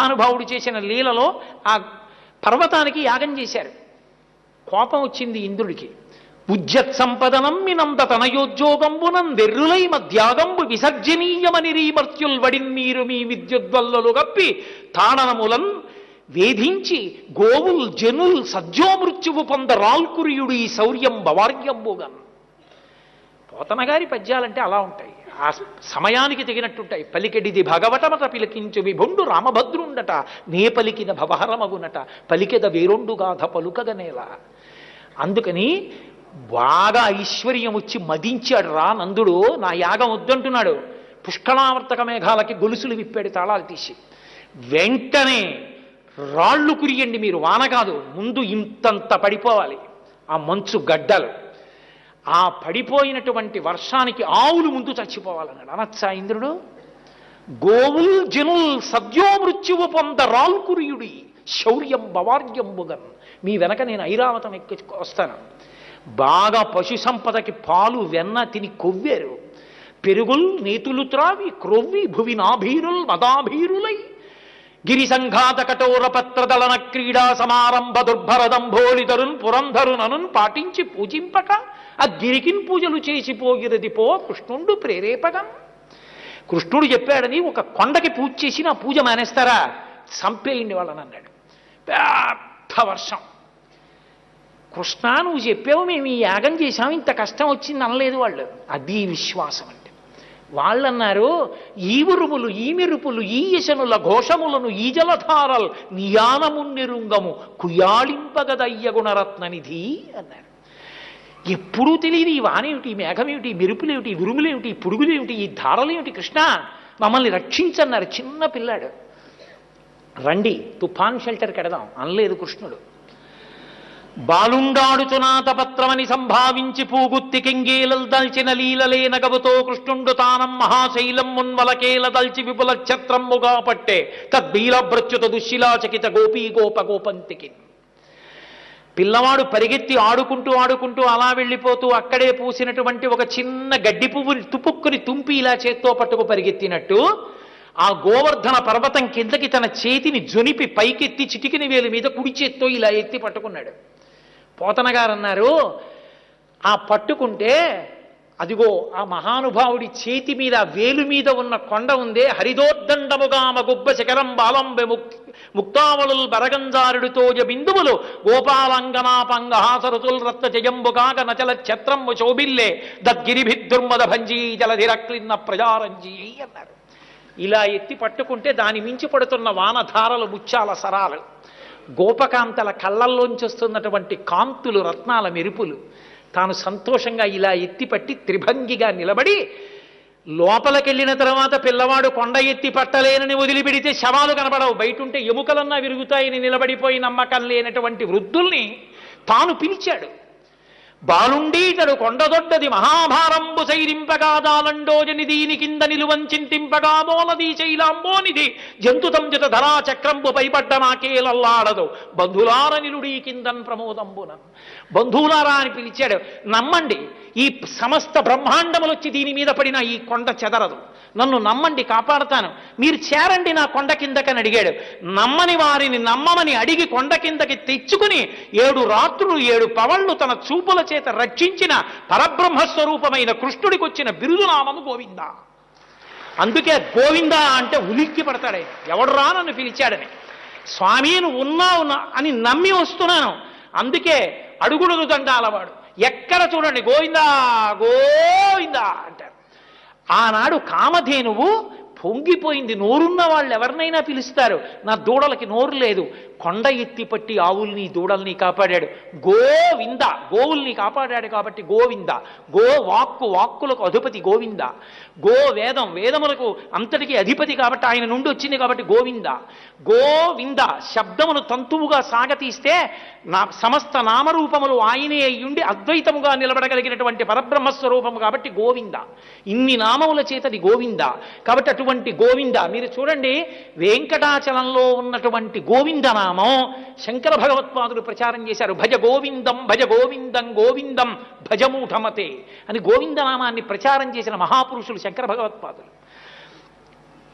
మహానుభావుడు చేసిన లీలలో ఆ పర్వతానికి యాగం చేశారు. కోపం వచ్చింది ఇంద్రుడికి. ఉజ్జత్ సంపదనం మినంద తనయోద్యోగంబునం వెర్రులై మధ్యాగంబు విసర్జనీయమని రీమర్త్యుల్ వడిన్నీరు మీ విద్యుద్వల్లలు గప్పి తాడనములన్ వేధించి గోవుల్ జనుల్ సజ్జోమృత్యువు పొంద రాల్కురియుడు ఈ శౌర్యం బవార్యంబుగన్ పోతన గారి పద్యాలంటే అలా ఉంటాయి. ఆ సమయానికి తగినట్టుంటాయి. పలికెడిది భగవటమట పిలికించు విభుండు రామభద్రుండట నే పలికిన భవహరమగునట పలికెద వేరొండు గాథ పలుకగనేలా అందుకని బాగా ఐశ్వర్యం వచ్చి మదించాడు రా నందుడు నా యాగం వద్దంటున్నాడు. పుష్కళావర్తక మేఘాలకి గొలుసులు విప్పాడు తాళాలు తీసి. వెంటనే రాళ్ళు కురియండి మీరు వాన కాదు ముందు ఇంతంత పడిపోవాలి. ఆ మంచు గడ్డలు. ఆ పడిపోయినటువంటి వర్షానికి ఆవులు ముందు చచ్చిపోవాలన్నాడు. అనొచ్చా ఇంద్రుడు? గోవుల్ జనుల్ సద్యో మృత్యువు పొంద రాల్కురియుడి శౌర్యం బవార్యంబుగన్ మీ వెనక నేను ఐరావతం ఎక్కి వస్తాను. బాగా పశు సంపదకి పాలు వెన్న తిని కొవ్వారు. పెరుగుల్ నేతులు త్రావి క్రొవ్వి భువి నాభీరుల్ మదాభీరులై. గిరిసంఘాత కఠోర పత్రదలన క్రీడా సమారంభ దుర్భరదంభోళితరున్ పురంధరుననున్ పాటించి పూజింపక. ఆ గిరికిన్ పూజలు చేసిపోగిరది పో కృష్ణుండు ప్రేరేపగం. కృష్ణుడు చెప్పాడని ఒక కొండకి పూజ చేసి నా పూజ మానేస్తారా? చంపేయండి వాళ్ళని అన్నాడు. పెద్ద వర్షం. కృష్ణ నువ్వు చెప్పావు మేము ఈ యాగం చేశాం ఇంత కష్టం వచ్చింది అనలేదు వాళ్ళు. అది విశ్వాసం వాళ్ళన్నారు ఈవురుములు ఈమిరుపులు ఈ ఉరుములు ఈ ఘోషములను ఈజలధారల్ నియానమున్నిరుంగము నియానమున్నెరుంగము కుయాళింపగదయ్య గుణరత్ననిధి అన్నారు. ఎప్పుడూ తెలియదు ఈ వానేమిటి మేఘమేమిటి మెరుపులేమిటి విరుములేమిటి పురుగులేమిటి ఈ ధారలేమిటి కృష్ణ? మమ్మల్ని రక్షించన్నారు చిన్న పిల్లాడు. రండి తుఫాన్ షెల్టర్ కెడదాం అనలేదు కృష్ణుడు. బాలుండాడుచునాతపత్రమని సంభావించి పూగుత్తి కింగేలల్ దల్చిన లీలలే నగవుతో కృష్ణుండు తానం మహాశైలం మున్వలకేల దల్చి విపుల ఛత్రమ్ముగా పట్టే తద్బీలభృత్యుత దుశ్శిలాచకిత గోపీ గోప గోపంతికి పిల్లవాడు పరిగెత్తి ఆడుకుంటూ ఆడుకుంటూ అలా వెళ్ళిపోతూ అక్కడే పూసినటువంటి ఒక చిన్న గడ్డి పువ్వుని తుపుక్కుని తుంపి ఇలా చేత్తో పట్టుకు పరిగెత్తినట్టు ఆ గోవర్ధన పర్వతం కిందకి తన చేతిని జొనిపి పైకెత్తి చిటికిన వేలు మీద కుడి చేత్తో ఇలా ఎత్తి పట్టుకున్నాడు. పోతన గారు అన్నారు ఆ పట్టుకుంటే అదిగో ఆ మహానుభావుడి చేతి మీద వేలు మీద ఉన్న కొండ ఉందే హరిదోద్దండముగామ గుబ్బ శిఖరం బాలంబె ముక్ ముక్తావళుల్ బరగంజారుడితో బిందువులు గోపాలంగనాపంగహాసరుతుల్ రత్న జయంబుగాక నచల ఛత్రంబు శోభిల్లే దద్గిరిభిద్దుర్మద భంజీ జలధిరక్లిన్న ప్రజారంజీ అన్నారు. ఇలా ఎత్తి పట్టుకుంటే దాని మించి పడుతున్న వానధారలు ముత్యాల సరాలు. గోపకాంతల కళ్ళల్లోంచి వస్తున్నటువంటి కాంతులు రత్నాల మెరుపులు తాను సంతోషంగా ఇలా ఎత్తిపట్టి త్రిభంగిగా నిలబడి లోపలికెళ్ళిన తర్వాత పిల్లవాడు కొండ ఎత్తి పట్టలేనని వదిలిపెడితే శవాలు కనబడవు. బయట ఉంటే ఎముకలన్నా విరుగుతాయని నిలబడిపోయి నమ్మకం లేనటువంటి వృద్ధుల్ని తాను పిలిచాడు. బాలుండీతడు కొండదొడ్డది మహాభారంబు సైరింపగాదాలండోజని దీని కింద నిలువంచింతింపగా మోలది శైలాంబోనిది. జంతుతం జత ధరా చక్రంబు పైపడ్డ నాకేలల్లాడదు బంధులార నిలుడీ కిందన్ ప్రమోదంబున. బంధువులారా అని పిలిచాడు నమ్మండి ఈ సమస్త బ్రహ్మాండములు వచ్చి దీని మీద పడిన ఈ కొండ చెదరదు. నన్ను నమ్మండి కాపాడతాను. మీరు చేరండి నా కొండ కిందకని అడిగాడు. నమ్మని వారిని నమ్మమని అడిగి కొండ కిందకి తెచ్చుకుని ఏడు రాత్రులు ఏడు పవళ్ళు తన చూపుల చేత రక్షించిన పరబ్రహ్మస్వరూపమైన కృష్ణుడికి వచ్చిన బిరుదునామము గోవింద. అందుకే గోవింద అంటే ఉలిక్కి పడతాడే ఎవడురా నన్ను పిలిచాడని. స్వామి నువ్వు ఉన్నావు అని నమ్మి వస్తున్నాను. అందుకే అడుగుడు దండాలవాడు ఎక్కడ చూడండి గోవిందా గోవిందా అంటారు. ఆనాడు కామధేనువు పొంగిపోయింది నోరున్న వాళ్ళు ఎవరినైనా పిలుస్తారు. నా దూడలకి నోరు లేదు. కొండ ఎత్తి పట్టి ఆవుల్ని దూడల్ని కాపాడాడు. గోవింద గోవుల్ని కాపాడాడు కాబట్టి గోవింద. గో వాక్కు వాక్కులకు అధిపతి గోవింద. గో వేదం వేదములకు అంతటికి అధిపతి కాబట్టి ఆయన నుండి వచ్చింది కాబట్టి గోవింద. గోవింద శబ్దమును తంతువుగా సాగతీస్తే నా సమస్త నామరూపములు ఆయనే అయ్యుండి అద్వైతముగా నిలబడగలిగినటువంటి పరబ్రహ్మస్వరూపము కాబట్టి గోవింద. ఇన్ని నామముల చేతది గోవింద. కాబట్టి అటువంటి గోవింద మీరు చూడండి వెంకటాచలంలో ఉన్నటువంటి గోవింద నామం శంకర భగవత్పాదులు ప్రచారం చేశారు. భజ గోవిందం భజ గోవిందం గోవిందం భజమూఢమతే అని గోవింద నామాన్ని ప్రచారం చేసిన మహాపురుషులు శంకర భగవత్పాదులు.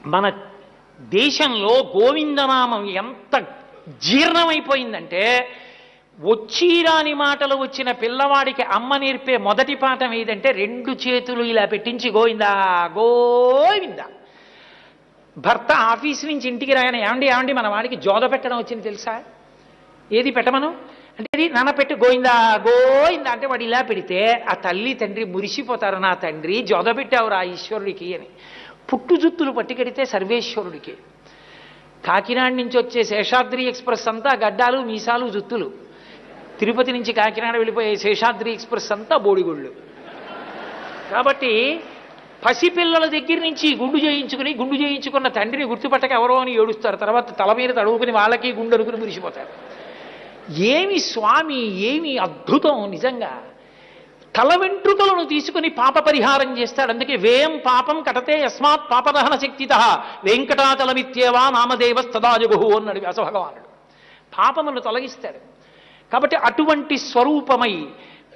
మన దేశంలో గోవిందనామం ఎంత జీర్ణమైపోయిందంటే వచ్చిరాని మాటలు వచ్చిన పిల్లవాడికి అమ్మ నేర్పే మొదటి పాఠం ఏదంటే రెండు చేతులు ఇలా పెట్టించి గోవిందా గోవిందా. భర్త ఆఫీస్ నుంచి ఇంటికి రాయన ఏమండి ఏమండి మన వాడికి జోద పెట్టడం వచ్చింది తెలుసా? ఏది పెట్టమను? అంటే అది నాన్న పెట్టి గోయిందా గోయిందా అంటే వాడు ఇలా పెడితే ఆ తల్లి తండ్రి మురిసిపోతారు నా తండ్రి జోద పెట్టావురా ఈశ్వరుడికి అని. పుట్టు జుత్తులు పట్టుకెడితే సర్వేశ్వరుడికి. కాకినాడ నుంచి వచ్చే శేషాద్రి ఎక్స్ప్రెస్ అంతా గడ్డాలు మీసాలు జుత్తులు. తిరుపతి నుంచి కాకినాడ వెళ్ళిపోయే శేషాద్రి ఎక్స్ప్రెస్ అంతా బోడిగుళ్ళు. కాబట్టి పసిపిల్లల దగ్గర నుంచి గుండు చేయించుకుని గుండు చేయించుకున్న తండ్రిని గుర్తుపట్టక ఎవరో అని ఏడుస్తారు. తర్వాత తల మీద తడువుకుని వాళ్ళకి గుండు అనుకుని మురిసిపోతారు. ఏమి స్వామి ఏమి అద్భుతం నిజంగా. తల వెంట్రుకలను తీసుకుని పాప పరిహారం చేస్తాడు. అందుకే వేయం పాపం కటతే యస్మాత్ పాపదహన శక్తిత. వెంకటాచలమిత్యేవా నామదేవ స్తదాజుగు అన్నాడు వ్యాస భగవానుడు. పాపమును తొలగిస్తాడు. కాబట్టి అటువంటి స్వరూపమై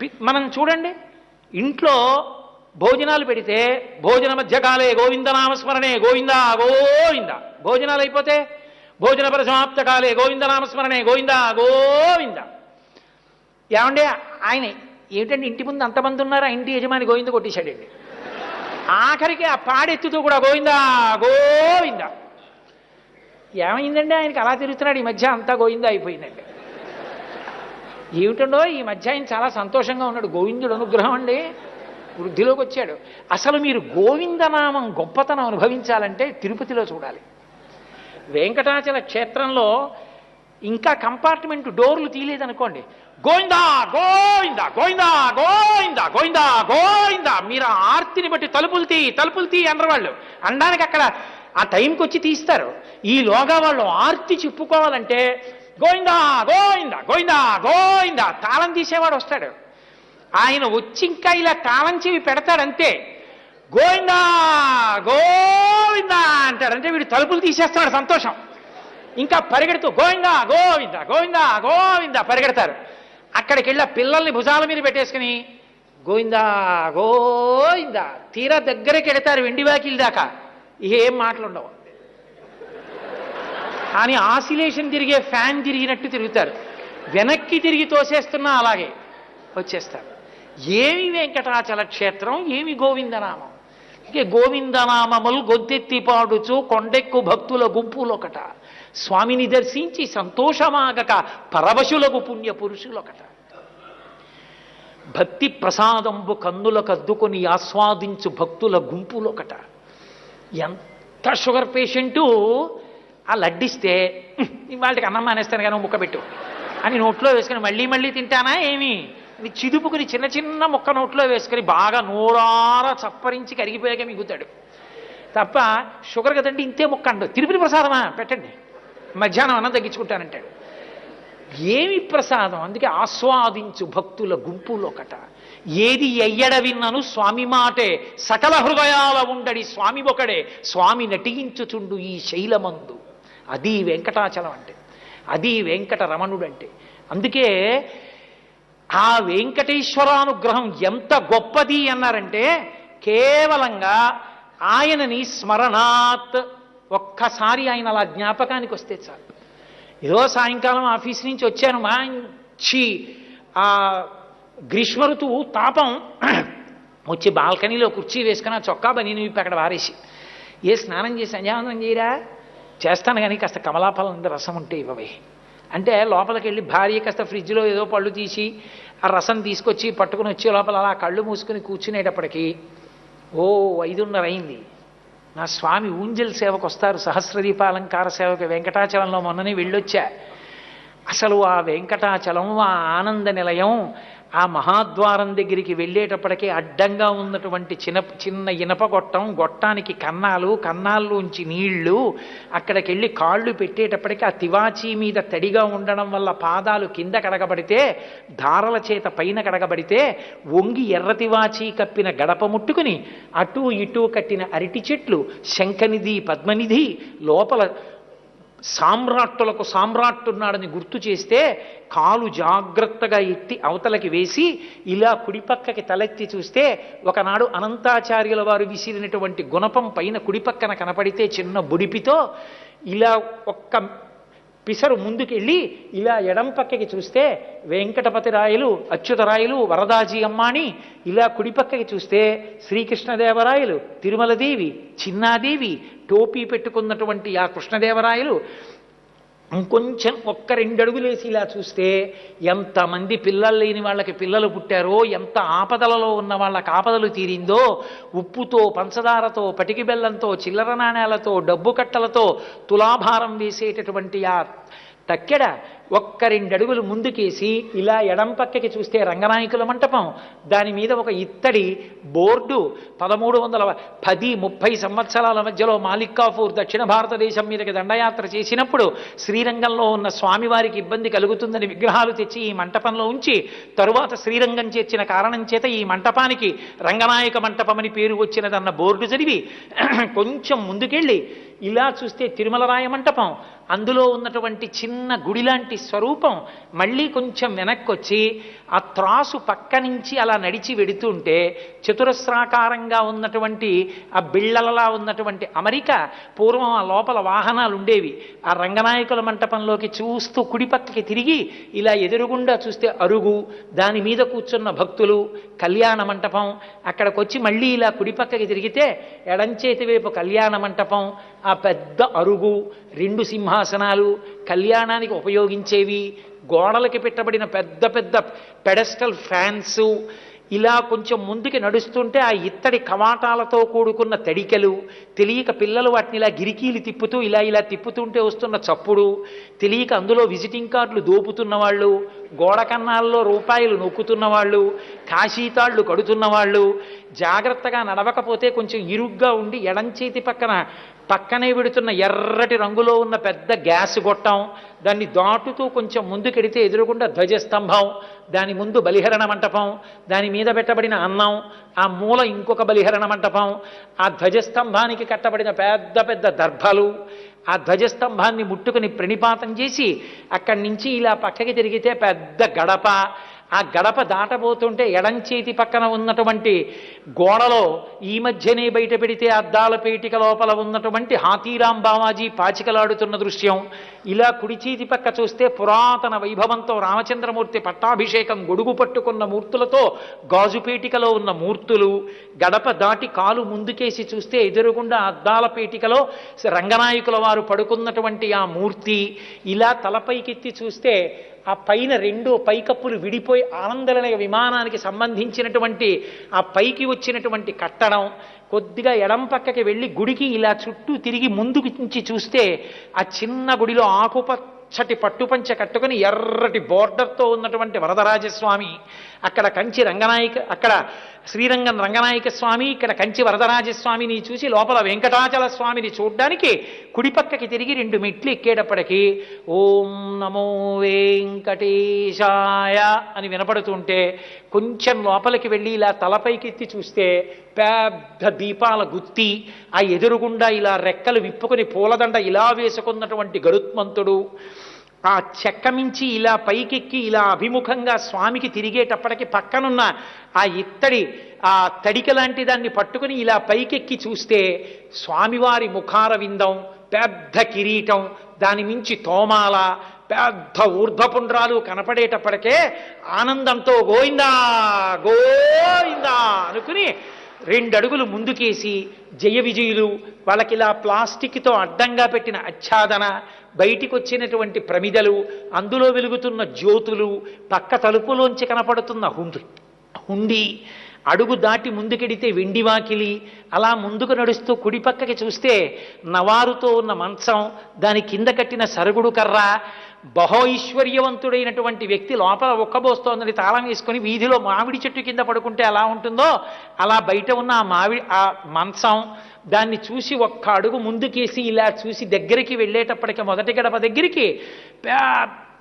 పి- మనం చూడండి ఇంట్లో భోజనాలు పెడితే భోజన మధ్యకాలే గోవిందనామస్మరణే గోవింద గోవింద. భోజనాలు అయిపోతే భోజన పరసమాప్త కాలే గోవిందనామస్మరణే గోవింద గోవింద. ఏమండి ఆయన ఏమిటండి ఇంటి ముందు అంతమంది ఉన్నారు? ఆ ఇంటి యజమాని గోవింద కొట్టేశాడండి. ఆఖరికి ఆ పాడెత్తుతూ కూడా గోవింద గోవింద. ఏమైందండి ఆయనకి అలా తిరుగుతున్నాడు ఈ మధ్య అంతా గోవింద అయిపోయిందండి. ఏమిటండో ఈ మధ్య ఆయన చాలా సంతోషంగా ఉన్నాడు. గోవిందుడు అనుగ్రహం అండి. వృద్ధిలోకి వచ్చాడు. అసలు మీరు గోవిందనామం గొప్పతనం అనుభవించాలంటే తిరుపతిలో చూడాలి. వెంకటాచల క్షేత్రంలో ఇంకా కంపార్ట్మెంట్ డోర్లు తీయలేదనుకోండి. గోవిందా గోవిందా గోవిందా గోవిందా గోవిందా గోవిందా. మీరు ఆ ఆర్తిని బట్టి తలుపులు తీ తలుపులు తీ అన్నారు వాళ్ళు అనడానికి అక్కడ ఆ టైంకి వచ్చి తీస్తారు. ఈలోగా వాళ్ళు ఆర్తి చెప్పుకోవాలంటే గోవిందా గోవిందా గోవిందా గోవిందా తాళం తీసేవాడు వస్తాడు. ఆయన వచ్చి ఇంకా ఇలా తాళం చెవి పెడతాడంతే గోవిందా గోవిందా అంటారంటే వీడు తలుపులు తీసేస్తాడు సంతోషం. ఇంకా పరిగెడుతూ గోవిందా గోవిందా గోవిందా గోవిందా పరిగెడతారు. అక్కడికి వెళ్ళి పిల్లల్ని భుజాల మీద పెట్టేసుకుని గోవిందా గోవిందా తీరా దగ్గరికి వెడతారు వెండి వాకిల్ దాకా. ఏం మాటలుండవు. కానీ ఆసిలేషన్ తిరిగే ఫ్యాన్ తిరిగినట్టు తిరుగుతారు. వెనక్కి తిరిగి తోసేస్తున్నా అలాగే వచ్చేస్తారు. ఏమి వెంకటాచల క్షేత్రం ఏమి గోవిందనామం? ఇంకే గోవిందనామములు గొద్దెత్తి పాడుచు కొండెక్కు భక్తుల గుంపులొకట. స్వామిని దర్శించి సంతోషమాగక పరవశులకు పుణ్య పురుషులొకట భక్తి ప్రసాదంబు కన్నులకు అద్దుకొని ఆస్వాదించు భక్తుల గుంపులొకట. ఎంత షుగర్ పేషెంటు ఆ లడ్డిస్తే వాళ్ళకి అన్నం మానేస్తాను కానీ ముక్క పెట్టు. అని నోట్లో వేసుకుని మళ్ళీ మళ్ళీ తింటానా ఏమి? ఇది చిదుపుకుని చిన్న చిన్న ముక్క నోట్లో వేసుకుని బాగా నోరారా చప్పరించి కరిగిపోయాక మిగుతాడు. తప్ప షుగర్ కదండి ఇంతే ముక్క అండు. తిరుపతి ప్రసాదమా? పెట్టండి. మధ్యాహ్నం అన్నం తగ్గించుకుంటానంటాడు. ఏమి ప్రసాదం? అందుకే ఆస్వాదించు భక్తుల గుంపులొకట. ఏది ఎయ్యడ విన్నను స్వామి మాటే. సకల హృదయాల ఉండడి స్వామి ఒకడే స్వామి నటించుచుండు ఈ శైలమందు. అది వెంకటాచలం అంటే. అది వెంకట రమణుడు అంటే అందుకే ఆ వెంకటేశ్వరానుగ్రహం ఎంత గొప్పది అన్నారంటే కేవలంగా ఆయనని స్మరణాత్ ఒక్కసారి ఆయన అలా జ్ఞాపకానికి వస్తే చాలు. ఏదో సాయంకాలం ఆఫీస్ నుంచి వచ్చాను మంచి ఆ గ్రీష్మ ఋతువు తాపం. వచ్చి బాల్కనీలో కుర్చీ వేసుకుని ఆ చొక్కా బని విప్పి అక్కడ వారేసి ఏ స్నానం చేసి సంధ్యావందనం చేయరా? చేస్తాను కానీ కాస్త కమలాఫలం రసం ఉంటే ఇవ్వవే. అంటే లోపలికి వెళ్ళి భార్య కాస్త ఫ్రిడ్జ్లో ఏదో పళ్ళు తీసి ఆ రసం తీసుకొచ్చి పట్టుకుని వచ్చే లోపల అలా కళ్ళు మూసుకుని కూర్చునేటప్పటికి ఓ ఐదున్నర అయింది. నా స్వామి ఊంజల్ సేవకు వస్తారు సహస్రదీపాలంకార సేవకు వెంకటాచలంలో మొన్ననే వెళ్ళొచ్చా. అసలు ఆ వెంకటాచలం ఆ ఆనంద నిలయం ఆ మహాద్వారం దగ్గరికి వెళ్ళేటప్పటికే అడ్డంగా ఉన్నటువంటి చిన్న చిన్న ఇనప గొట్టం గొట్టానికి కన్నాలు కన్నాల్లోంచి నీళ్ళు అక్కడికి వెళ్ళి కాళ్ళు పెట్టేటప్పటికి ఆ తివాచీ మీద తడిగా ఉండడం వల్ల పాదాలు కింద కడగబడితే ధారల చేత పైన కడగబడితే వంగి ఎర్ర తివాచీ కప్పిన గడప ముట్టుకుని అటూ ఇటూ కట్టిన అరటి చెట్లు శంఖనిధి పద్మనిధి లోపల సామ్రాట్టులకు సామ్రాట్టున్నాడని గుర్తు చేస్తే కాలు జాగ్రత్తగా ఎత్తి అవతలకి వేసి ఇలా కుడిపక్కకి తలెత్తి చూస్తే ఒకనాడు అనంతాచార్యుల వారు విసిరినటువంటి గుణపం పైన కుడిపక్కన కనపడితే చిన్న బుడిపితో ఇలా ఒక్క పిసరు ముందుకెళ్ళి ఇలా ఎడం పక్కకి చూస్తే వెంకటపతి రాయలు అచ్యుతరాయలు వరదాజీ అమ్మాని ఇలా కుడిపక్కకి చూస్తే శ్రీకృష్ణదేవరాయలు తిరుమలదేవి చిన్నాదేవి టోపీ పెట్టుకున్నటువంటి ఆ కృష్ణదేవరాయలు ఇంకొంచెం ఒక్క రెండు అడుగులేసి ఇలా చూస్తే ఎంతమంది పిల్లలు లేని వాళ్ళకి పిల్లలు పుట్టారో ఎంత ఆపదలలో ఉన్న వాళ్ళకి ఆపదలు తీరిందో ఉప్పుతో పంచదారతో పటికి బెల్లంతో చిల్లర నాణ్యాలతో డబ్బు కట్టలతో తులాభారం వేసేటటువంటి ఆ తక్కెడ ఒక్క రెండు అడుగులు ముందుకేసి ఇలా ఎడం పక్కకి చూస్తే రంగనాయకుల మంటపం. దాని మీద ఒక ఇత్తడి బోర్డు. పదమూడు వందల పది ముప్పై సంవత్సరాల మధ్యలో మాలిక్ కాఫూర్ దక్షిణ భారతదేశం మీదకి దండయాత్ర చేసినప్పుడు శ్రీరంగంలో ఉన్న స్వామివారికి ఇబ్బంది కలుగుతుందని విగ్రహాలు తెచ్చి ఈ మంటపంలో ఉంచి తరువాత శ్రీరంగం చేర్చిన కారణం చేత ఈ మంటపానికి రంగనాయక మంటపం అని పేరు వచ్చినదన్న బోర్డు చదివి కొంచెం ముందుకెళ్ళి ఇలా చూస్తే తిరుమలరాయ మంటపం. అందులో ఉన్నటువంటి చిన్న గుడి లాంటి స్వరూపం మళ్ళీ కొంచెం వెనక్కొచ్చి ఆ త్రాసు పక్క నుంచి అలా నడిచి వెడుతుంటే చతురస్రాకారంగా ఉన్నటువంటి ఆ బిళ్ళలలా ఉన్నటువంటి అమరిక పూర్వం ఆ లోపల వాహనాలు ఉండేవి ఆ రంగనాయకుల మంటపంలోకి చూస్తూ కుడిపక్కకి తిరిగి ఇలా ఎదురుగుండా చూస్తే అరుగు దాని మీద కూర్చున్న భక్తులు కళ్యాణ మంటపం అక్కడికి వచ్చి మళ్ళీ ఇలా కుడిపక్కకి తిరిగితే ఎడంచేతి వైపు కళ్యాణ మంటపం ఆ పెద్ద అరుగు రెండు సింహాసనాలు కళ్యాణానికి ఉపయోగించేవి గోడలకి పెట్టబడిన పెద్ద పెద్ద పెడస్టల్ ఫ్యాన్స్ ఇలా కొంచెం ముందుకి నడుస్తుంటే ఆ ఇత్తడి కవాటాలతో కూడుకున్న తడికెలు తెలియక పిల్లలు వాటిని ఇలా గిరికీలు తిప్పుతూ ఇలా ఇలా తిప్పుతుంటే వస్తున్న చప్పుడు తెలియక అందులో విజిటింగ్ కార్డులు దోపుతున్న వాళ్ళు గోడ కన్నాల్లో రూపాయలు నొక్కుతున్న వాళ్ళు కాశీతాళ్ళు కడుతున్న వాళ్ళు జాగ్రత్తగా నడవకపోతే కొంచెం ఇరుగ్గా ఉండి ఎడంచేతి పక్కన పక్కనే విడుతున్న ఎర్రటి రంగులో ఉన్న పెద్ద గ్యాస్ గొట్టం దాన్ని దాటుతూ కొంచెం ముందుకెడితే ఎదురుగుండా ధ్వజస్తంభం దాని ముందు బలిహరణ మంటపం దాని మీద పెట్టబడిన అన్నం ఆ మూల ఇంకొక బలిహరణ మంటపం ఆ ధ్వజస్తంభానికి కట్టబడిన పెద్ద పెద్ద దర్భలు ఆ ధ్వజస్తంభాన్ని ముట్టుకుని ప్రణిపాతం చేసి అక్కడి నుంచి ఇలా పక్కకి తిరిగితే పెద్ద గడప. ఆ గడప దాటబోతుంటే ఎడం చేతి పక్కన ఉన్నటువంటి గోడలో ఈ మధ్యనే బయట పెడితే అద్దాల పేటిక లోపల ఉన్నటువంటి హాతీరాం బావాజీ పాచికలాడుతున్న దృశ్యం. ఇలా కుడి చేతి పక్క చూస్తే పురాతన వైభవంతో రామచంద్రమూర్తి పట్టాభిషేకం గొడుగు పట్టుకున్న మూర్తులతో గాజు పేటికలో ఉన్న మూర్తులు. గడప దాటి కాలు ముందుకేసి చూస్తే ఎదురుగుండా అద్దాల పేటికలో రంగనాయకుల వారు పడుకున్నటువంటి ఆ మూర్తి. ఇలా తలపైకెత్తి చూస్తే ఆ పైన రెండో పైకప్పులు విడిపోయి ఆనందలనే విమానానికి సంబంధించినటువంటి ఆ పైకి వచ్చినటువంటి కట్టడం కొద్దిగా ఎడం పక్కకి వెళ్ళి గుడికి ఇలా చుట్టూ తిరిగి ముందుకు నుంచి చూస్తే ఆ చిన్న గుడిలో ఆకుపచ్చటి పట్టుపంచ కట్టుకుని ఎర్రటి బోర్డర్తో ఉన్నటువంటి వరదరాజస్వామి అక్కడ కంచి రంగనాయక అక్కడ శ్రీరంగం రంగనాయక స్వామి ఇక్కడ కంచి వరదరాజస్వామిని చూసి లోపల వెంకటాచల స్వామిని చూడ్డానికి కుడిపక్కకి తిరిగి రెండు మెట్లు ఎక్కేటప్పటికి ఓం నమో వెంకటేశాయ అని వినపడుతుంటే కొంచెం లోపలికి వెళ్ళి ఇలా తలపైకెత్తి చూస్తే పెద్ద దీపాల గుత్తి ఆ ఎదురుగుండా ఇలా రెక్కలు విప్పుకొని పూలదండ ఇలా వేసుకున్నటువంటి గరుత్మంతుడు ఆ చెక్క మించి ఇలా పైకెక్కి ఇలా అభిముఖంగా స్వామికి తిరిగేటప్పటికి పక్కనున్న ఆ ఇత్తడి ఆ తడిక లాంటి దాన్ని పట్టుకుని ఇలా పైకెక్కి చూస్తే స్వామివారి ముఖార విందం పెద్ద కిరీటం దాని మించి తోమాల పెద్ద ఊర్ధ్వపుండ్రాలు కనపడేటప్పటికే ఆనందంతో గోయిందా గోయిందా అనుకుని రెండడుగులు ముందుకేసి జయ విజయులు వాళ్ళకి ఇలా ప్లాస్టిక్తో అడ్డంగా పెట్టిన ఆచ్ఛాదన బయటికి వచ్చినటువంటి ప్రమిదలు అందులో వెలుగుతున్న జ్యోతులు పక్క తలుపులోంచి కనపడుతున్న హుండి. హుండి అడుగు దాటి ముందుకెడితే వెండి వాకిలి. అలా ముందుకు నడుస్తూ కుడి పక్కకి చూస్తే నవారుతో ఉన్న మంచం దాని కింద కట్టిన సరుగుడు కర్ర. బహోైశ్వర్యవంతుడైనటువంటి వ్యక్తి లోపల ఒక్కబోస్తోందని తాళం వేసుకొని వీధిలో మామిడి చెట్టు కింద పడుకుంటే ఎలా ఉంటుందో అలా బయట ఉన్న ఆ మామిడి ఆ మంచం దాన్ని చూసి ఒక్క అడుగు ముందుకేసి ఇలా చూసి దగ్గరికి వెళ్ళేటప్పటికి మొదటి గడప దగ్గరికి పెద్ద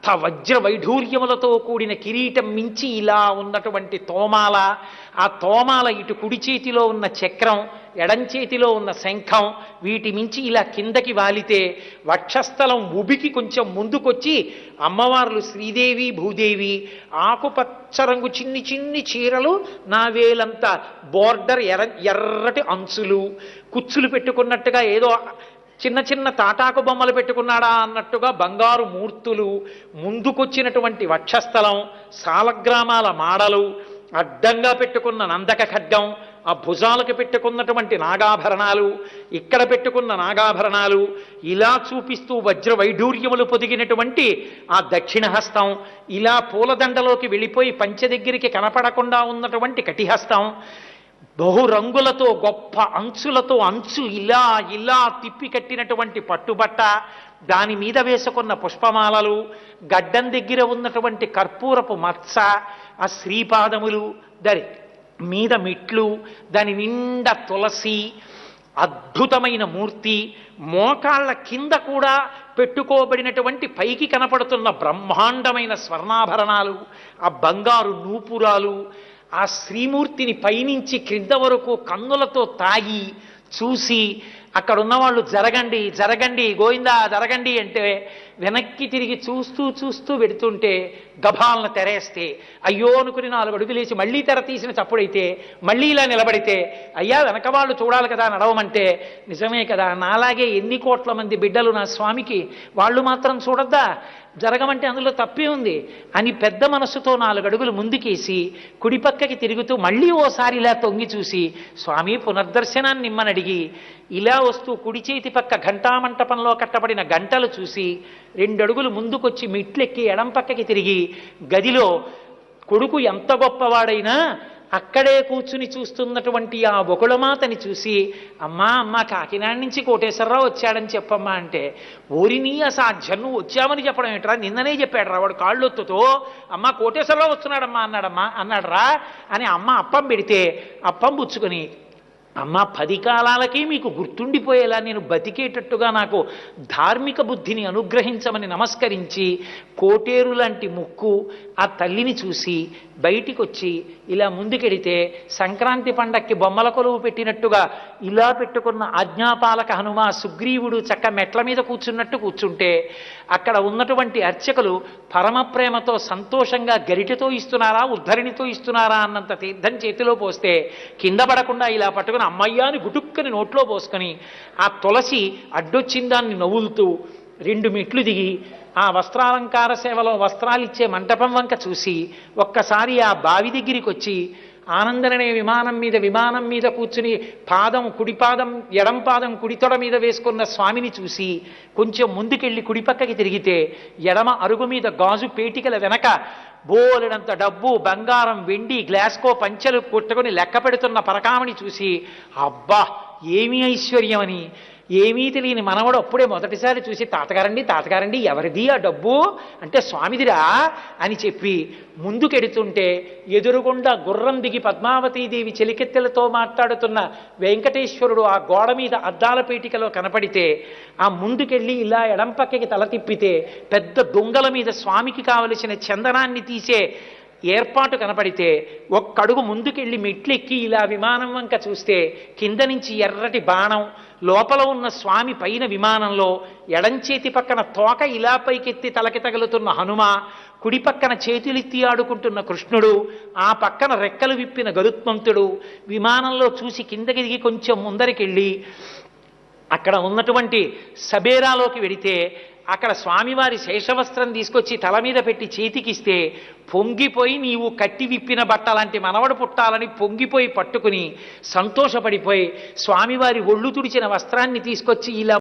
అంత వజ్ర వైఢూర్యములతో కూడిన కిరీటం మించి ఇలా ఉన్నటువంటి తోమాల ఆ తోమాల ఇటు కుడి చేతిలో ఉన్న చక్రం ఎడం చేతిలో ఉన్న శంఖం వీటి మించి ఇలా కిందకి వాలితే వక్షస్థలం ఉబికి కొంచెం ముందుకొచ్చి అమ్మవార్లు శ్రీదేవి భూదేవి ఆకుపచ్చ రంగు చిన్ని చిన్ని చీరలు నా వేలంత బోర్డర్ ఎర్ర ఎర్రటి అంచులు కుచ్చులు పెట్టుకున్నట్టుగా ఏదో చిన్న చిన్న తాటాకు బొమ్మలు పెట్టుకున్నాడా అన్నట్టుగా బంగారు మూర్తులు ముందుకొచ్చినటువంటి వక్షస్థలం సాలగ్రామాల మాడలు అడ్డంగా పెట్టుకున్న నందక ఖడ్గం ఆ భుజాలకు పెట్టుకున్నటువంటి నాగాభరణాలు ఇక్కడ పెట్టుకున్న నాగాభరణాలు ఇలా చూపిస్తూ వజ్ర వైఢూర్యములు పొదిగినటువంటి ఆ దక్షిణహస్తం ఇలా పూలదండలోకి వెళ్ళిపోయి పంచె దగ్గరికి కనపడకుండా ఉన్నటువంటి కటిహస్తం బహురంగులతో గొప్ప అంచులతో అంచు ఇలా ఇలా తిప్పి కట్టినటువంటి పట్టుబట్ట దాని మీద వేసుకున్న పుష్పమాలలు గడ్డం దగ్గర ఉన్నటువంటి కర్పూరపు మత్స ఆ శ్రీపాదములు దాని మీద మిట్లు దాని నిండా తులసి అద్భుతమైన మూర్తి మోకాళ్ళ కింద కూడా పెట్టుకోబడినటువంటి పైకి కనపడుతున్న బ్రహ్మాండమైన స్వర్ణాభరణాలు ఆ బంగారు నూపురాలు ఆ శ్రీమూర్తిని పైనుంచి క్రింద వరకు కన్నులతో తాగి చూసి అక్కడ ఉన్నవాళ్ళు జరగండి జరగండి గోవిందా జరగండి అంటే వెనక్కి తిరిగి చూస్తూ చూస్తూ పెడుతుంటే గభాలను తెరేస్తే అయ్యో అనుకుని నాలుగు అడుగులేసి మళ్ళీ తెర తీసిన చప్పుడైతే మళ్ళీ ఇలా నిలబడితే అయ్యా వెనక వాళ్ళు చూడాలి కదా నడవమంటే నిజమే కదా నాలాగే ఎన్ని కోట్ల మంది బిడ్డలు నా స్వామికి వాళ్ళు మాత్రం చూడొద్దా? జరగమంటే అందులో తప్పే ఉంది అని పెద్ద మనస్సుతో నాలుగు అడుగులు ముందుకేసి కుడిపక్కకి తిరుగుతూ మళ్ళీ ఓసారి ఇలా తొంగి చూసి స్వామి పునర్దర్శనాన్ని నిమ్మని అడిగి ఇలా వస్తూ కుడి చేతి పక్క ఘంటామంటపంలో కట్టబడిన గంటలు చూసి రెండు అడుగులు ముందుకొచ్చి మెట్లెక్కి ఎడం పక్కకి తిరిగి గదిలో కొడుకు ఎంత గొప్పవాడైనా అక్కడే కూర్చుని చూస్తున్నటువంటి ఆ బొకుళమాతని చూసి అమ్మా అమ్మా కాకినాడ నుంచి కోటేశ్వరరావు వచ్చాడని చెప్పమ్మా అంటే ఓరిని అసాధ్యం నువ్వు వచ్చామని చెప్పడం ఏంట్రా? నిన్ననే చెప్పాడు రా వాడు కాళ్ళొత్తుతో అమ్మ కోటేశ్వరరావు వస్తున్నాడమ్మా అన్నాడమ్మా అన్నాడరా అని అమ్మ అప్పం పెడితే అప్పం పుచ్చుకొని అమ్మ పది కాలాలకే మీకు గుర్తుండిపోయేలా నేను బతికేటట్టుగా నాకు ధార్మిక బుద్ధిని అనుగ్రహించమని నమస్కరించి కోటేరు లాంటి ముక్కు ఆ తల్లిని చూసి బయటికి వచ్చి ఇలా ముందుకెడితే సంక్రాంతి పండక్కి బొమ్మల కొలువు పెట్టినట్టుగా ఇలా పెట్టుకున్న ఆజ్ఞాపాలక హనుమ సుగ్రీవుడు చక్క మెట్ల మీద కూర్చున్నట్టు కూర్చుంటే అక్కడ ఉన్నటువంటి అర్చకులు పరమ ప్రేమతో సంతోషంగా గరిటతో ఇస్తున్నారా ఉద్ధరణితో ఇస్తున్నారా అన్నంత తీర్థం చేతిలో పోస్తే కింద పడకుండా ఇలా పట్టుకుని అమ్మయ్యాని గుటుక్కని నోట్లో పోసుకొని ఆ తులసి అడ్డొచ్చిన దాన్ని నవ్వులుతూ రెండు మెట్లు దిగి ఆ వస్త్రాలంకార సేవలో వస్త్రాలిచ్చే మంటపం వంక చూసి ఒక్కసారి ఆ బావి దగ్గరికి వచ్చి ఆనందననే విమానం మీద విమానం మీద కూర్చుని పాదం కుడిపాదం ఎడంపాదం ఎడం పాదం కుడి తొడ మీద వేసుకున్న స్వామిని చూసి కొంచెం ముందుకెళ్ళి కుడిపక్కకి తిరిగితే ఎడమ అరుగు మీద గాజు పేటికల వెనక బోలెడంత డబ్బు బంగారం వెండి గ్లాస్కో పంచెలు కొట్టుకొని లెక్క పెడుతున్న పరకామని చూసి అబ్బా ఏమి ఐశ్వర్యమని. ఏమీ తెలియని మనవడు అప్పుడే మొదటిసారి చూసి తాతగారండి తాతగారండి ఎవరిది ఆ డబ్బు? అంటే స్వామిదిరా? అని చెప్పి ముందుకెడుతుంటే ఎదురుగుండా గుర్రం దిగి పద్మావతీదేవి చెలికెత్తెలతో మాట్లాడుతున్న వెంకటేశ్వరుడు ఆ గోడ మీద అద్దాల పీటికలో కనపడితే ఆ ముందుకెళ్ళి ఇలా ఎడంపక్కకి తల తిప్పితే పెద్ద దొంగల మీద స్వామికి కావలసిన చందనాన్ని తీసే ఏర్పాటు కనపడితే ఒక్కడుగు ముందుకెళ్ళి మెట్లెక్కి ఇలా విమానం వంక చూస్తే కింద నుంచి ఎర్రటి బాణం లోపల ఉన్న స్వామి పైన విమానంలో ఎడంచేతి పక్కన తోక ఇలా పైకెత్తి తలకి తగులుతున్న హనుమ కుడి పక్కన చేతులెత్తి ఆడుకుంటున్న కృష్ణుడు ఆ పక్కన రెక్కలు విప్పిన గరుత్మంతుడు విమానంలో చూసి కిందకి దిగి కొంచెం ముందరికెళ్ళి అక్కడ ఉన్నటువంటి సబేరాలోకి వెడితే అక్కడ స్వామివారి శేషవస్త్రం తీసుకొచ్చి తల మీద పెట్టి చేతికిస్తే పొంగిపోయి నీవు కట్టి విప్పిన బట్ట లాంటి మనవడు పుట్టాలని పొంగిపోయి పట్టుకుని సంతోషపడిపోయి స్వామివారి ఒళ్ళు తుడిచిన వస్త్రాన్ని తీసుకొచ్చి ఇలా